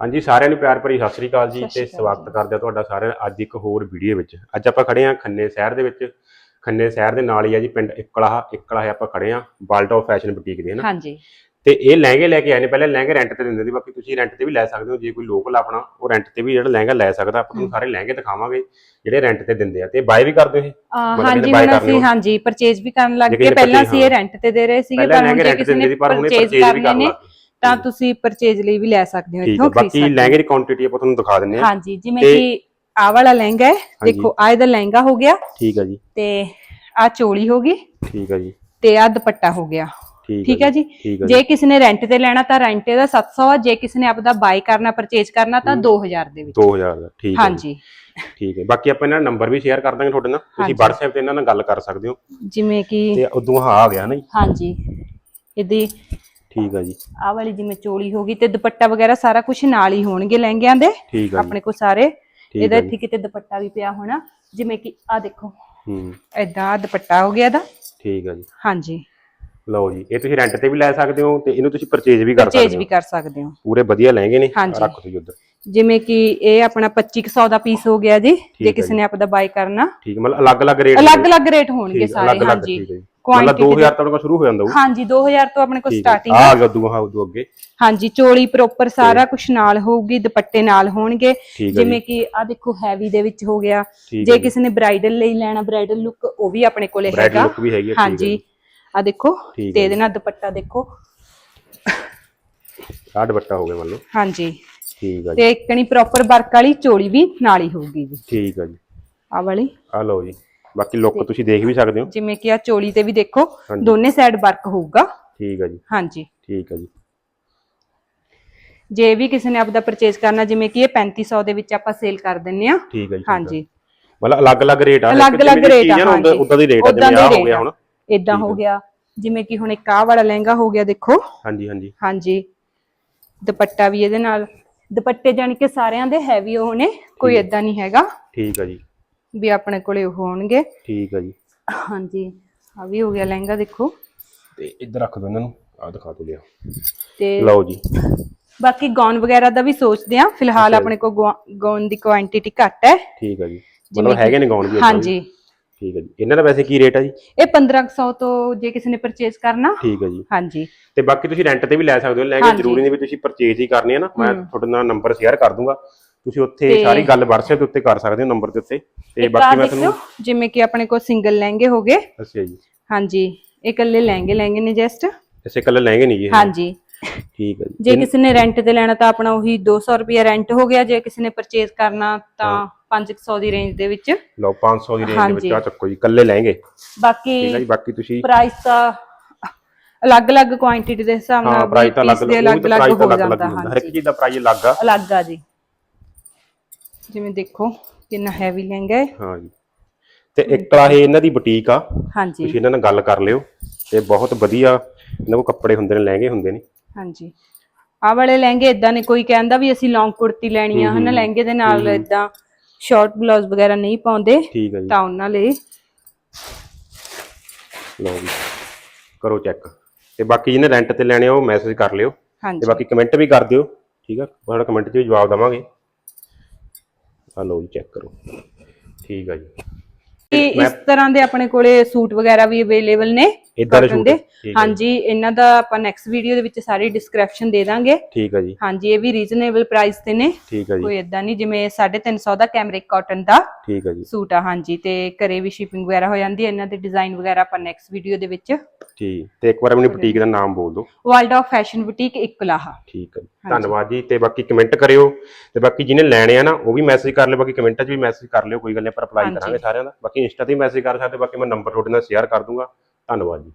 ਹਾਂਜੀ ਸਾਰਿਆਂ ਨੂੰ ਪਿਆਰ ਭਰੀ ਸਤਿ ਸ੍ਰੀ ਅਕਾਲ ਜੀ ਤੇ ਸਵਾਗਤ। ਕਰਦੇ ਆ ਤੁਹਾਡਾ ਸਾਰਿਆਂ ਦਾ ਅੱਜ ਇੱਕ ਹੋਰ ਵੀਡੀਓ ਵਿੱਚ। ਅੱਜ ਆਪਾਂ ਖੜੇ ਆ ਖੰਨੇ ਸ਼ਹਿਰ ਦੇ ਵਿੱਚ। ਖੰਨੇ ਸ਼ਹਿਰ ਦੇ ਨਾਲ ਹੀ ਆ ਜੀ ਪਿੰਡ ਇਕਲਾ ਇਕਲਾ ਹੈ ਆਪਾਂ ਖੜੇ ਆ ਵਰਲਡ ਆਫ ਫੈਸ਼ਨ ਬੁਟੀਕ ਦੇ ਹਨਾ ਹਾਂਜੀ। ਤੇ ਇਹ ਲਹਿੰਗੇ ਲੈ ਕੇ ਆਏ ਨੇ ਪਹਿਲੇ ਲਹਿੰਗੇ ਰੈਂਟ ਤੇ ਦਿੰਦੇ ਸੀ ਬਾਕੀ ਤੁਸੀਂ ਰੈਂਟ ਤੇ ਵੀ ਲੈ ਸਕਦੇ ਹੋ ਜੇ ਕੋਈ ਲੋਕਲ ਆਪਣਾ ਉਹ ਰੈਂਟ ਤੇ ਵੀ ਜਿਹੜਾ ਲਹਿੰਗਾ ਲੈ ਸਕਦਾ ਆਪਾਂ ਤੁਹਾਨੂੰ। ਸਾਰੇ ਲਹਿੰਗੇ ਦਿਖਾਵਾਂਗੇ ਜਿਹੜੇ ਰੈਂਟ ਤੇ ਦਿੰਦੇ ਆ। ਤੇ ਬਾਏ ਵੀ ਕਰਦੇ ਇਹ? ਹਾਂਜੀ ਹੁਣ ਅਸੀਂ। ਹਾਂਜੀ ਪਰਚੇਜ ਵੀ ਕਰਨ ਲੱਗ ਗਏ ਪਹਿਲਾਂ ਅਸੀਂ ਇਹ ਰੈਂਟ ਤੇ ਦੇ ਰਹੇ ਸੀਗੇ ਪਰ ਹੁਣ ਜੇ ਕਿਸੇ ਨੇ ਪਰਚੇਜ ਵੀ ਕਰਨੇ ਤਾਂ ਤੁਸੀਂ ਪਰਚੇਜ ਲਈ ਵੀ ਲੈ ਸਕਦੇ ਹੋ ਇੱਥੋਂ ਖਰੀਦ ਬਾਕੀ ਲਹਿੰਗੇ ਦੀ ਕੁਆਂਟੀਟੀ ਆਪਾਂ ਤੁਹਾਨੂੰ ਦਿਖਾ ਦਿੰਨੇ ਆ ਹਾਂਜੀ ਜਿਵੇਂ ਕਿ ਆਹ ਵਾਲਾ ਲਹਿੰਗਾ ਹੈ ਦੇਖੋ ਆਹ ਇਹਦਾ ਲਹਿੰਗਾ ਹੋ ਗਿਆ। ਠੀਕ ਹੈ ਜੀ। ਤੇ ਆਹ ਚੋਲੀ ਹੋ ਗਈ। ਠੀਕ ਹੈ ਜੀ। ਤੇ ਆਹ ਦੁਪੱਟਾ ਹੋ ਗਿਆ। ਠੀਕ ਹੈ ਜੀ। ਜੇ। ਕਿਸੇ ਨੇ ਰੈਂਟ ਤੇ ਲੈਣਾ ਤਾਂ ਰੈਂਟ ਦਾ 700 ਆ। ਜੇ ਕਿਸੇ ਨੇ ਆਪਦਾ ਬਾਈ ਕਰਨਾ ਪਰਚੇਜ ਕਰਨਾ ਤਾਂ ਹਮ। 2000 ਦੇ ਵਿੱਚ। 2000 ਦਾ ਠੀਕ ਹੈ ਹਾਂਜੀ। ਠੀਕ ਹੈ। ਬਾਕੀ ਆਪਾਂ ਇਹਨਾਂ ਦਾ ਨੰਬਰ ਵੀ ਸ਼ੇਅਰ ਕਰ ਦਾਂਗੇ ਤੁਹਾਡੇ ਨਾਲ। ਤੁਸੀਂ। WhatsApp ਤੇ ਇਹਨਾਂ ਨਾਲ ਗੱਲ ਕਰ ਸਕਦੇ ਹੋ। ਜਿਵੇਂ ਕਿ ਤੇ ਉਦੋਂ ਆ ਆ ਗਿਆ ਨਾ ਜੀ। ਹਾਂਜੀ। ਇਹਦੀ ਠੀਕ ਹੈ ਜੀ। ਆਹ ਵਾਲੀ ਜਿਵੇਂ ਚੋਲੀ ਹੋ ਗਈ ਤੇ ਦੁਪੱਟਾ ਵਗੈਰਾ ਸਾਰਾ ਕੁਝ ਨਾਲ ਹੀ ਹੋਣਗੇ ਲਹਿੰਗਿਆਂ ਦੇ ਠੀਕ ਹੈ ਜੀ। ਆਪਣੇ ਕੋਲ ਸਾਰੇ। ਇਹਦਾ ਇੱਥੇ ਕਿਤੇ ਦੁਪੱਟਾ ਵੀ ਪਿਆ ਹੋਣਾ ਜਿਵੇਂ ਕਿ ਆ ਦੇਖੋ। ਹੂੰ। ਏਦਾਂ ਦੁਪੱਟਾ ਹੋ ਗਿਆ ਇਹਦਾ। ਠੀਕ ਹੈ ਜੀ। ਹਾਂਜੀ। ਲਓ ਜੀ ਇਹ ਤੁਸੀਂ ਰੈਂਟ ਤੇ ਵੀ ਲੈ ਸਕਦੇ ਹੋ ਤੇ ਇਹਨੂੰ ਤੁਸੀਂ ਪਰਚੇਜ ਵੀ ਕਰ ਪਰਚੇਜ ਸਕਦੇ ਵੀ ਹੋ। ਕਰ ਸਕਦੇ ਹੋ। ਪੂਰੇ ਵਧੀਆ ਲਹਿੰਗੇ ਨੇ ਹਾਂਜੀ। ਰੱਖ ਦਿਓ ਉੱਧਰ। ਜਿਵੇਂ ਕਿ ਇਹ ਆਪਣਾ 2500 ਦਾ ਪੀਸ ਹੋ ਗਿਆ ਜੀ ਹੈ ਜੇ ਕਿਸੇ ਨੇ ਆਪਦਾ ਬਾਈ ਕਰਨਾ। ਠੀਕ ਮਤਲਬ ਅਲੱਗ-ਅਲੱਗ ਰੇਟ ਅਲੱਗ-ਅਲੱਗ ਰੇਟ ਹੋਣਗੇ ਸਾਰੇ ਹਾਂਜੀ। ਮਤਲਬ ਕੁਆਂਟੀਟੀ 2000 ਤੋਂ ਸ਼ੁਰੂ ਹੋ ਜਾਂਦਾ ਉਹ ਹਾਂਜੀ 2000 ਤੋਂ ਆਪਣੇ ਕੋਲ ਠੀਕ ਹੈ। ਸਟਾਰਟਿੰਗ ਆ ਹੈ। ਆ ਗਿਆ ਉਦੋਂ ਹਾਂ ਉਦੋਂ ਅੱਗੇ। ਹਾਂਜੀ ਚੋਲੀ ਪ੍ਰੋਪਰ ਸਾਰਾ ਕੁਝ ਨਾਲ ਹੋਊਗੀ ਦੁਪੱਟੇ ਨਾਲ ਹੋਣਗੇ। ਠੀਕ ਜਿਵੇਂ ਕਿ ਆ ਦੇਖੋ ਹੈਵੀ ਦੇ ਵਿੱਚ ਹੋ ਗਿਆ। ਠੀਕ ਜੇ ਹੈ ਕਿਸੇ ਨੇ ਬ੍ਰਾਈਡਲ ਲਈ ਲੈਣਾ ਬ੍ਰਾਈਡਲ ਲੁੱਕ ਉਹ ਵੀ ਆਪਣੇ ਕੋਲੇ ਬ੍ਰਾਈਡਲ ਹੈਗਾ। ਲੁੱਕ ਵੀ ਹੈਗੀ ਹੈ ਠੀਕ ਹੈ ਹਾਂਜੀ। ਆ ਦੇਖੋ ਠੀਕ ਤੇ ਹੈ ਇਹਦੇ ਨਾਲ ਦੁਪੱਟਾ ਦੇਖੋ। ਆਹ ਦੁਪੱਟਾ ਹੋ ਗਿਆ ਮੰਨ ਲਓ। ਹਾਂਜੀ। ਠੀਕ ਹੈ ਜੀ। ਤੇ ਇੱਕਣੀ ਪ੍ਰੋਪਰ ਵਰਕ ਵਾਲੀ ਚੋਲੀ ਵੀ ਨਾਲ ਹੀ ਹੋਊਗੀ ਜੀ। ਠੀਕ ਹੈ ਜੀ। ਆ ਵਾਲੀ। ਆ ਲਓ ਜੀ। ਬਾਕੀ ਲੁੱਕ ਤੁਸੀਂ ਦੇਖ ਵੀ ਸਕਦੇ ਹੋ। ਜਿਵੇਂ ਕਿ ਆ ਚੋਲੀ ਤੇ ਵੀ ਦੇਖੋ। ਦੋਨੇ ਸਾਈਡ ਵਰਕ ਹੋਊਗਾ। ਠੀਕ ਹੈ ਜੀ। ਹਾਂਜੀ। ਠੀਕ ਹੈ ਜੀ। ਜੇ ਵੀ ਕਿਸੇ ਨੇ ਆਪਦਾ ਪਰਚੇਸ ਕਰਨਾ ਜਿਵੇਂ ਕਿ ਇਹ 3500 ਦੇ ਵਿੱਚ ਆਪਾਂ ਸੇਲ ਕਰ ਦਿੰਨੇ ਆ। ਠੀਕ ਹੈ ਜੀ। ਹਾਂਜੀ। ਮਤਲਬ ਅਲੱਗ-ਅਲੱਗ ਰੇਟ ਆ ਅਲੱਗ-ਅਲੱਗ ਰੇਟ ਆ ਹਾਂਜੀ। ਉਦਾਂ ਦੀ ਰੇਟ ਆ ਜਿਵੇਂ ਆ ਹੋ ਗਿਆ ਹੁਣ। ਆ। ਇਦਾਂ ਹੋ ਗਿਆ। ਜਿਵੇਂ ਕਿ ਹੁਣ ਇੱਕ ਆਹ ਵਾਲਾ ਲਹਿੰਗਾ ਹੋ ਗਿਆ ਦੇਖੋ। ਹਾਂਜੀ ਹਾਂਜੀ। ਹਾਂਜੀ। ਦੁਪੱਟਾ ਵੀ ਇਹਦੇ ਨਾਲ। ਦੁਪੱਟੇ ਜਾਣੀ ਕਿ ਸਾਰਿਆਂ ਦੇ ਹੈਵੀ ਨੇ ਕੋਈ ਇਦਾਂ ਨਹੀਂ ਹੈਗਾ। ਠੀਕ ਹੈ ਜੀ। ਵੀ ਆਪਣੇ ਕੋਲੇ ਉਹ ਹੋਣਗੇ। ਠੀਕ ਹੈ ਜੀ। ਹਾਂਜੀ ਆ ਵੀ ਹੋ ਗਿਆ ਲਹਿੰਗਾ ਦੇਖੋ। ਤੇ ਇੱਧਰ ਰੱਖ ਦੋ ਇਹਨਾਂ ਨੂੰ ਆ ਦਿਖਾ ਦੋ ਲਿਆ। ਤੇ ਲਓ ਜੀ। ਬਾਕੀ ਗੌਨ ਵਗੈਰਾ ਦਾ ਵੀ ਸੋਚਦੇ ਆ ਫਿਲਹਾਲ। ਆਪਣੇ ਕੋਲ ਗੌਨ ਦੀ ਕੁਆਂਟੀਟੀ ਘੱਟ ਹੈ। ਠੀਕ ਹੈ ਜੀ। ਮਤਲਬ ਹੈਗੇ ਨੇ ਗਾਉਣ ਵੀ। ਹਾਂਜੀ। ਠੀਕ ਹੈ ਜੀ। ਇਹਨਾਂ ਦਾ ਵੈਸੇ ਕੀ ਰੇਟ ਹੈ ਜੀ? ਇਹ 1500 ਤੋਂ ਜੇ ਕਿਸੇ ਨੇ ਪਰਚੇਸ ਕਰਨਾ। ਠੀਕ ਹੈ ਜੀ। ਹਾਂਜੀ। ਤੇ ਬਾਕੀ ਤੁਸੀਂ ਰੈਂਟ ਤੇ ਵੀ ਲੈ ਸਕਦੇ ਹੋ। ਲੈ ਕੇ। ਜ਼ਰੂਰੀ ਨਹੀਂ ਵੀ ਤੁਸੀਂ ਪਰਚੇਜ ਹੀ ਕਰਨੀ ਹੈ ਨਾ। ਮੈਂ। ਤੁਹਾਡੇ ਨਾਲ ਨੰਬਰ ਸ਼ੇਅਰ ਕਰ ਦੂੰਗਾ। ਤੁਸੀਂ ਉੱਥੇ ਸਾਰੀ ਗੱਲ WhatsApp ਦੇ ਉੱਤੇ ਕਰ ਸਕਦੇ ਹੋ ਨੰਬਰ ਦੇ ਉੱਤੇ। ਤੇ ਬਾਕੀ ਮੈਂ ਤੁਹਾਨੂੰ ਜਿਵੇਂ ਕਿ ਆਪਣੇ ਕੋਲ ਸਿੰਗਲ ਲਹਿੰਗੇ ਹੋ ਗਏ। ਦੱਸਿਆ ਜੀ। ਹਾਂਜੀ ਇਹ ਇਕੱਲੇ ਲਹਿੰਗੇ ਲਹਿੰਗੇ ਨੇ ਜਸਟ ਇਸੇ ਕੱਲ ਲਹਿੰਗੇ ਨਹੀਂ ਜੀ ਇਹ। ਹਾਂਜੀ। ਠੀਕ ਹੈ ਜੀ। ਜੇ ਕਿਸੇ ਨੇ ਰੈਂਟ ਤੇ ਲੈਣਾ ਤਾਂ ਆਪਣਾ ਉਹੀ 200 ਰੁਪਿਆ ਰੈਂਟ ਹੋ ਗਿਆ ਜੇ ਕਿਸੇ ਨੇ ਪਰਚੇਸ ਕਰਨਾ ਤਾਂ 500 ਦੀ ਰੇਂਜ ਦੇ ਵਿੱਚ। ਲਓ 500 ਦੀ ਰੇਂਜ ਦੇ ਵਿੱਚ। ਆ ਚੱਕੋ ਜੀ ਕੱਲੇ ਲਹਿੰਗੇ। ਠੀਕ ਹੈ ਬਾਕੀ ਜੀ ਬਾਕੀ ਤੁਸੀਂ ਪ੍ਰਾਈਸ ਤਾਂ ਅਲੱਗ-ਅਲੱਗ ਕੁਆਂਟੀਟੀ ਦੇ ਹਿਸਾਬ ਹਾਂ ਨਾਲ ਪ੍ਰਾਈਸ ਤਾਂ ਅਲੱਗ-ਅਲੱਗ ਹੋ ਜਾਂਦਾ ਹੁੰਦਾ ਹਰ ਇੱਕ ਚੀਜ਼ ਦਾ ਪ੍ਰਾਈਸ ਅਲੱਗ ਆ। ਅਲੱਗ ਆ ਜੀ। ਜਿਵੇਂ ਦੇਖੋ ਕਿੰਨਾ ਹੈਵੀ ਲਹਿੰਗਾ ਹੈ। ਹਾਂ ਜੀ। ਤੇ ਇੱਕ ਆ ਇਹ ਇਹਨਾਂ ਦੀ ਬੁਟੀਕ ਆ। ਹਾਂਜੀ। ਤੁਸੀਂ ਇਹਨਾਂ ਨਾਲ ਗੱਲ ਕਰ ਲਿਓ। ਤੇ ਬਹੁਤ ਵਧੀਆ ਇਹਨਾਂ ਕੋਲ ਕੱਪੜੇ ਹੁੰਦੇ ਨੇ ਲਹਿੰਗੇ ਹੁੰਦੇ ਨੇ। ਹਾਂਜੀ। ਆਹ ਵਾਲੇ ਲਹਿੰਗੇ ਇਦਾਂ ਨੇ ਕੋਈ ਕਹਿੰਦਾ ਵੀ ਅਸੀਂ ਲੌਂਗ ਕੁੜਤੀ ਲੈਣੀ ਆ ਹਨਾ? ਲਹਿੰਗੇ ਦੇ ਨਾਲ ਇਦਾਂ ਸ਼ਾਰਟ ਬਲਾਊਜ਼ ਵਗੈਰਾ ਨਹੀਂ ਪਾਉਂਦੇ ਠੀਕ ਹੈ ਜੀ। ਤਾਂ ਉਹਨਾਂ ਲਈ ਲਓ ਜੀ। ਕਰੋ ਚੈੱਕ ਤੇ ਬਾਕੀ ਜਿਹਨੇ ਰੈਂਟ ਤੇ ਲੈਣੇ ਆ ਉਹ ਮੈਸੇਜ ਕਰ ਲਿਓ। ਤੇ ਬਾਕੀ ਕਮੈਂਟ ਵੀ ਕਰ ਦਿਓ। ਠੀਕ ਆ? ਤੁਹਾਡਾ ਕਮੈਂਟ 'ਚ ਵੀ ਜਵਾਬ ਦਵਾਂਗੇ। ਆ ਲਓ ਜੀ ਚੈੱਕ ਕਰੋ। ਠੀਕ ਆ ਜੀ। ਇਸ ਤਰ੍ਹਾਂ ਦੇ ਆਪਣੇ ਕੋਲੇ ਸੂਟ ਵਗੈਰਾ ਵੀ ਅਵੇਲੇਬਲ ਨੇ? ਏਦਾਂ ਦੇ ਸੂਟ ਹੈ ਹਾਂਜੀ ਇਹਨਾਂ ਦਾ ਆਪਾਂ ਨੈਕਸਟ ਵੀਡੀਓ ਦੇ ਵਿੱਚ ਸਾਰੀ ਡਿਸਕ੍ਰਿਪਸ਼ਨ ਦੇ ਦਾਂਗੇ। ਠੀਕ ਆ ਜੀ। ਹਾਂਜੀ ਇਹ ਵੀ ਰੀਜ਼ਨੇਬਲ ਪ੍ਰਾਈਸ ਤੇ ਨੇ। ਠੀਕ ਆ ਜੀ। ਕੋਈ ਇਦਾਂ ਨਹੀਂ ਜਿਵੇਂ 350 ਦਾ ਕੈਮਰਿਕ ਕਾਟਨ ਦਾ ਠੀਕ ਆ ਜੀ। ਸੂਟ ਆ ਹਾਂਜੀ। ਤੇ ਘਰੇ ਵੀ ਸ਼ਿਪਿੰਗ ਵਗੈਰਾ ਹੋ ਜਾਂਦੀ ਹੈ ਇਹਨਾਂ ਦੇ ਡਿਜ਼ਾਈਨ ਵਗੈਰਾ ਆਪਾਂ ਨੈਕਸਟ ਵੀਡੀਓ ਦੇ ਵਿੱਚ ਠੀਕ। ਤੇ ਇੱਕ ਵਾਰ ਆਪਣੀ ਬੁਟੀਕ ਦਾ ਨਾਮ ਬੋਲ ਦਿਓ। World of fashion boutique Iklaha. ਠੀਕ ਹੈ ਜੀ। ਧੰਨਵਾਦ ਜੀ। ਤੇ ਬਾਕੀ ਕਮੈਂਟ ਕਰਿਓ। ਤੇ ਬਾਕੀ ਜਿਹਨੇ ਲੈਣੇ ਆ ਨਾ ਉਹ ਵੀ ਮੈਸੇਜ ਕਰ ਲਿਓ। ਬਾਕੀ ਕਮੈਂਟਾਂ 'ਚ ਵੀ ਮੈਸੇਜ ਕਰ ਲਿਓ। ਕੋਈ ਗੱਲ ਨਹੀਂ ਆਪਾਂ ਰਿਪਲਾਈ। ਕਰਾਂਗੇ ਸਾਰਿਆਂ ਦਾ। ਬਾਕੀ ਇੰਸਟਾ ਤੇ ਮੈਸੇਜ ਕਰ ਸਕਦੇ ਹੋ, ਬਾਕੀ ਮੈਂ ਨੰਬਰ ਤੁਹਾਡੇ ਨਾਲ ਸ਼ੇਅਰ ਕਰ ਦੂੰਗਾ। ਧੰਨਵਾਦ ਜੀ।